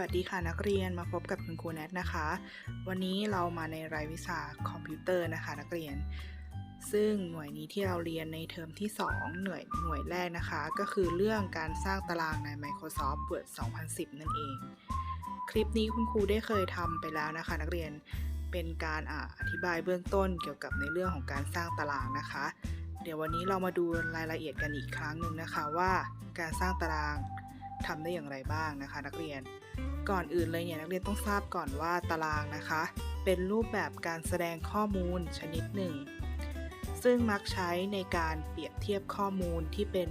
วัสดีค่ะนักเรียนมาพบกับคุณครูแนทนะคะ วันนี้เรามาในรายวิชาคอมพิวเตอร์นะคะนักเรียน ซึ่งหน่วยนี้ที่เราเรียนในเทอมที่ 2 หน่วยหน่วยแรกนะคะ ก็คือเรื่องการสร้างตารางใน Microsoft Word 2010 นั่นเอง คลิปนี้คุณครูได้เคยทำไปแล้วนะคะ นักเรียนเป็นการออธิบายเบื้องต้นเกี่ยวกับในเรื่องของการสร้างตารางนะคะ เดี๋ยววันนี้เรามาดูรายละเอียดกันอีกครั้งหนึ่งนะคะว่าการสร้างตาราง ทำได้อย่างไรบ้างนะคะ นักเรียน ก่อนอื่นเลยเนี่ยนักเรียนต้องทราบก่อนว่าตารางนะคะ เป็นรูปแบบการแสดงข้อมูลชนิดหนึ่ง ซึ่งมักใช้ในการเปรียบเทียบข้อมูลที่เป็น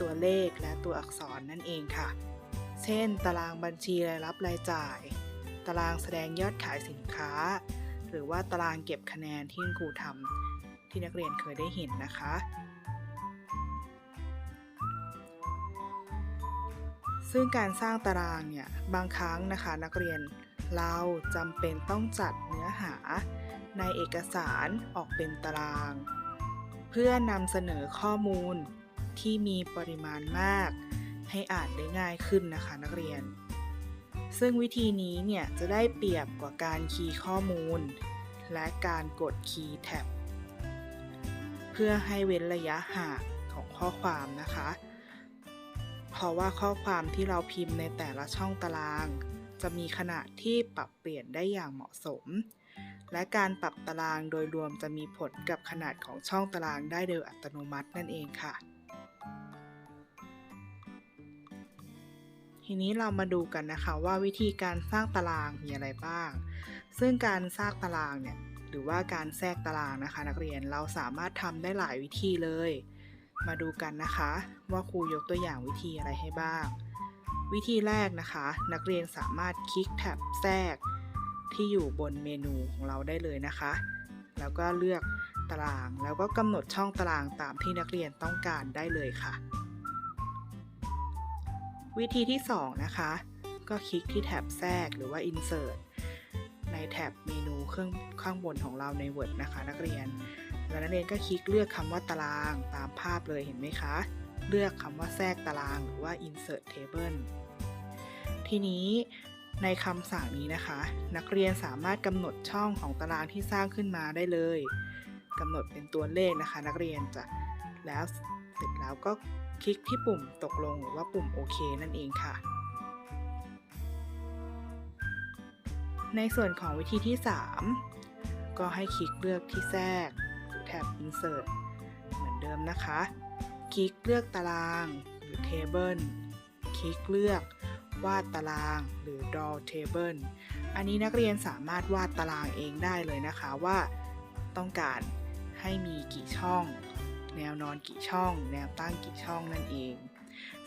ตัวเลขและตัวอักษรนั่นเองค่ะ เช่น ตารางบัญชีรายรับรายจ่าย ตารางแสดงยอดขายสินค้า หรือว่าตารางเก็บคะแนนที่ครูทำที่นักเรียนเคยได้เห็นนะคะ ซึ่งการสร้างตารางเนี่ยบางครั้งนะคะนักเรียนเราจำเป็นต้องจัดเนื้อหาในเอกสารออกเป็นตาราง เพื่อนำเสนอข้อมูลที่มีปริมาณมาก ให้อ่านได้ง่ายขึ้นนะคะนักเรียน ซึ่งวิธีนี้เนี่ยจะได้เปรียบกว่าการคีย์ข้อมูล และการกดคีย์แท็บเพื่อให้เว้นระยะห่างของข้อความนะคะ ราะว่าข้อความที่เราพิมพ์ในแต่ละช่องตาราง จะมีขนาดที่ปรับเปลี่ยนได้อย่างเหมาะสม และการปรับตารางโดยรวมจะมีผลกับขนาดของช่องตารางได้โดยอัตโนมัตินั่นเองค่ะ ทีนี้เรามาดูกันนะคะว่าวิธีการสร้างตารางมีอะไรบ้าง ซึ่งการสร้างตารางเนี่ยหรือว่าการแทรกตารางนะคะ นักเรียนเราสามารถทำได้หลายวิธีเลย มาดูกันนะคะ ว่าครูยกตัวอย่างวิธีอะไรให้บ้าง วิธีแรกนะคะ นักเรียนสามารถคลิกแท็บแทรก ที่อยู่บนเมนูของเราได้เลยนะคะ แล้วก็เลือกตารางแล้วก็กำหนดช่องตารางตามที่นักเรียนต้องการได้เลยค่ะ วิธีที่ 2 นะคะ ก็คลิกที่แท็บแทรกหรือว่า insert ในแท็บเมนูเครื่องข้างบนของเราใน Word นะคะ นักเรียน แล้วนักเรียนก็คลิกเลือกคำว่าตารางตามภาพเลยเห็นไหมคะ เลือกคำว่าแทรกตารางหรือว่า insert table ทีนี้ในคำสั่งนี้นะคะ นักเรียนสามารถกำหนดช่องของตารางที่สร้างขึ้นมาได้เลยกำหนดเป็นตัวเลขนะคะ นักเรียนจะแล้วเสร็จแล้วก็คลิกที่ปุ่มตกลงหรือว่าปุ่มโอเคนั่นเองค่ะ ในส่วนของวิธีที่ 3 ก็ให้คลิกเลือกที่แทรก ท็บ insert เหมือนเดิมนะคะ คลิกเลือกตารางหรือ table คลิกเลือกวาดตารางหรือ draw table อันนี้นักเรียนสามารถวาดตารางเองได้เลยนะคะว่า ต้องการให้มีกี่ช่อง แนวนอนกี่ช่อง แนวตั้งกี่ช่องนั่นเอง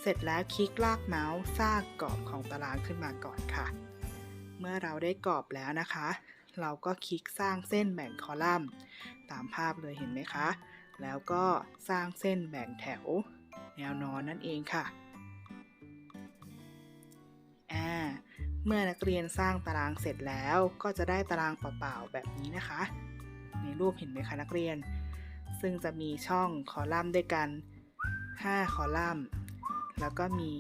เสร็จแล้วคลิกลากเมาส์สร้างกรอบของตารางขึ้นมาก่อนค่ะ เมื่อเราได้กรอบแล้วนะคะ เราก็คลิกสร้างเส้นแบ่งคอลัมน์ ตามภาพเลยเห็นไหมคะ แล้วก็สร้างเส้นแบ่งแถว แนวนอนนั่นเองค่ะอ่าเมื่อนักเรียนสร้างตารางเสร็จแล้วก็จะได้ตารางเปล่าๆแบบนี้นะคะ ในรูปเห็นไหมคะนักเรียน ซึ่งจะมีช่องคอลัมน์ด้วยกัน 5 คอลัมน์ แล้วก็มี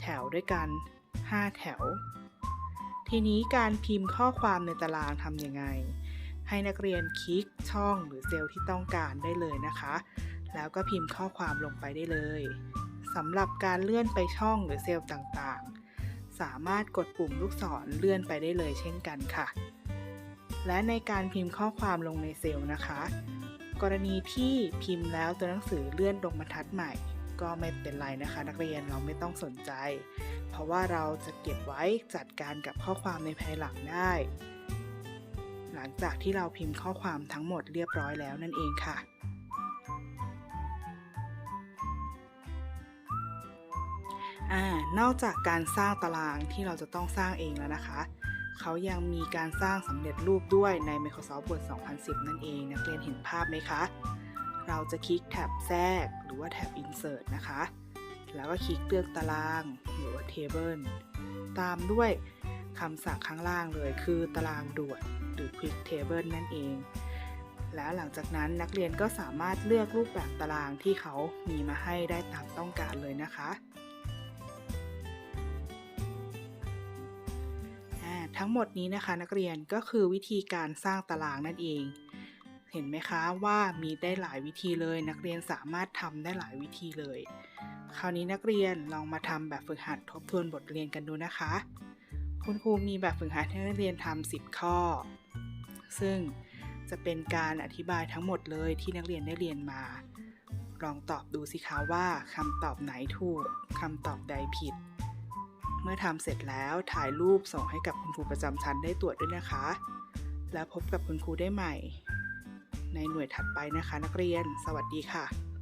แถวด้วยกัน 5 แถว ทีนี้การพิมพ์ข้อความในตารางทำยังไง ให้นักเรียนคลิกช่องหรือเซลล์ที่ต้องการได้เลยนะคะ แล้วก็พิมพ์ข้อความลงไปได้เลยสำหรับการเลื่อนไปช่องหรือเซลล์ต่างๆ สามารถกดปุ่มลูกศรเลื่อนไปได้เลยเช่นกันค่ะ และในการพิมพ์ข้อความลงในเซลล์นะคะ กรณีที่พิมพ์แล้วตัวหนังสือเลื่อนลงบรรทัดใหม่ ก็ไม่เป็นไรนะคะ นักเรียนเราไม่ต้องสนใจ เพราะว่าเราจะเก็บไว้จัดการกับข้อความในภายหลังได้ หลังจากที่เราพิมพ์ข้อความทั้งหมดเรียบร้อยแล้วนั่นเองค่ะอนอกจากการสร้างตารางที่เราจะต้องสร้างเองแล้วนะคะ เขายังมีการสร้างสำเร็จรูปด้วยใน Microsoft Word 2010 นั่นเองนักเรียนเห็นภาพไหมคะ เราจะคลิกแท็บแทรกหรือว่าแท็บ Insert นะคะ แล้วก็คลิกเลือกตารางหรือว่า Table ตามด้วยคำสั่งข้างล่างเลย คือตารางด่วนหรือ Quick Table นั่นเอง แล้วหลังจากนั้นนักเรียนก็สามารถเลือกรูปแบบตารางที่เขามีมาให้ได้ตามต้องการเลยนะคะทั้งหมดนี้นะคะนักเรียนก็คือวิธีการสร้างตารางนั่นเอง เห็นไหมคะว่ามีได้หลายวิธีเลย นักเรียนสามารถทำได้หลายวิธีเลย คราวนี้นักเรียนลองมาทำแบบฝึกหัดทบทวนบทเรียนกันดูนะคะ คุณครูมีแบบฝึกหัดให้นักเรียนทำ10 ข้อ ซึ่งจะเป็นการอธิบายทั้งหมดเลยที่นักเรียนได้เรียนมา ลองตอบดูสิคะว่าคำตอบไหนถูกคำตอบใดผิด เมื่อทำเสร็จแล้วถ่ายรูปส่งให้กับคุณครูประจำชั้นได้ตรวจด้วยนะคะ แล้วพบกับคุณครูได้ใหม่ ในหน่วยถัดไปนะคะ นักเรียน สวัสดีค่ะ